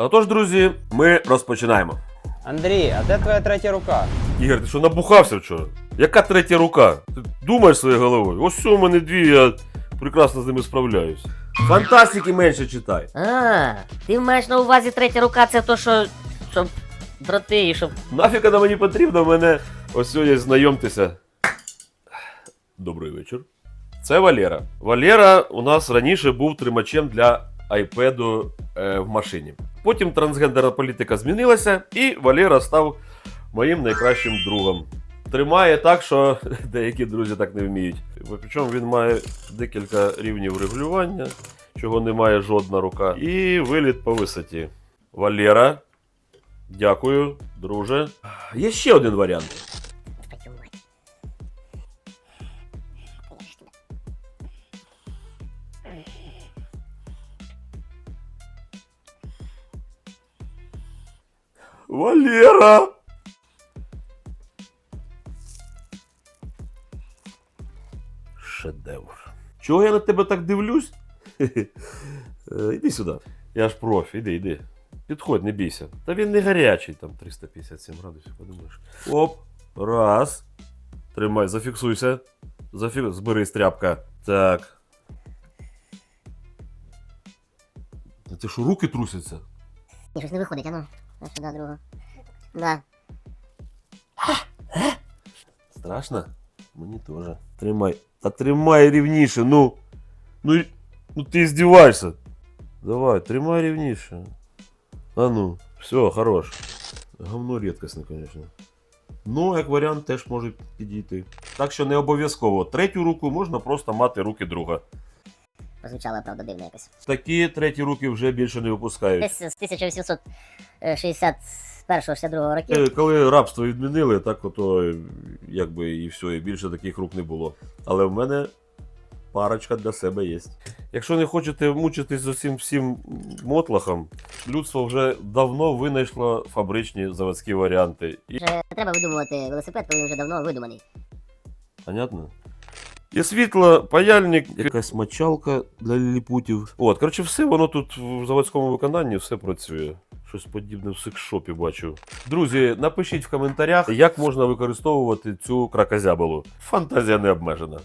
Отож, друзі, ми розпочинаємо. Андрій, а де твоя третя рука? Ігор, ти що набухався вчора? Яка третя рука? Ти думаєш своєю головою? Ось у мене дві, я прекрасно з ними справляюсь. Фантастики менше читай. А, ти маєш на увазі третя рука, це то, що. щоб дроти і щоб. Нафіг вона мені потрібна, в мене ось сьогодні знайомтеся. Добрий вечір. Це Валера. Валера у нас раніше був тримачем для айпеду е, в машині. Потім трансгендерна політика змінилася, і Валера став моїм найкращим другом. Тримає так, що деякі друзі так не вміють. Причому він має декілька рівнів регулювання, чого не має жодна рука. І виліт по висоті. Валера, дякую, друже. Є ще один варіант. Валера! Шедевр. Чого я на тебе так дивлюсь? Е, Іди сюди. Я ж профі, іди, іди. Підходь, не бійся. Та він не гарячий, там 357 градусів, подумаєш. Оп. Раз. Тримай, зафіксуйся. Зафі... Зберись, тряпка. Так. Та Ти що, руки трусяться? Ні, щось не виходить, а ну. А сюди другу. Да. Страшно? Мені теж. Тримай. Та тримай рівніше, ну. Ну, і- ну ти здіваєшся. Давай, тримай рівніше. А ну, все, хорош. Говно рідкісне, звісно. Ну, як варіант, теж може підійти. Так що не обов'язково. Третю руку можна просто мати руки друга. Прозвучало, правда, дивно якось. Такі треті руки вже більше не випускають. Десь з 1861-62 років. Е, Коли рабство відмінили, так ото якби і все, і більше таких рук не було. Але в мене парочка для себе є. Якщо не хочете мучитись з усім всім мотлахом, людство вже давно винайшло фабричні заводські варіанти. І Вже не треба видумувати велосипед, коли він вже давно видуманий. Понятно? Є світло, паяльник, якась мочалка для ліліпутів. От, коротше, все воно тут в заводському виконанні все працює. Щось подібне в секшопі бачу. Друзі, напишіть в коментарях, як можна використовувати цю кракозябелу. Фантазія не обмежена.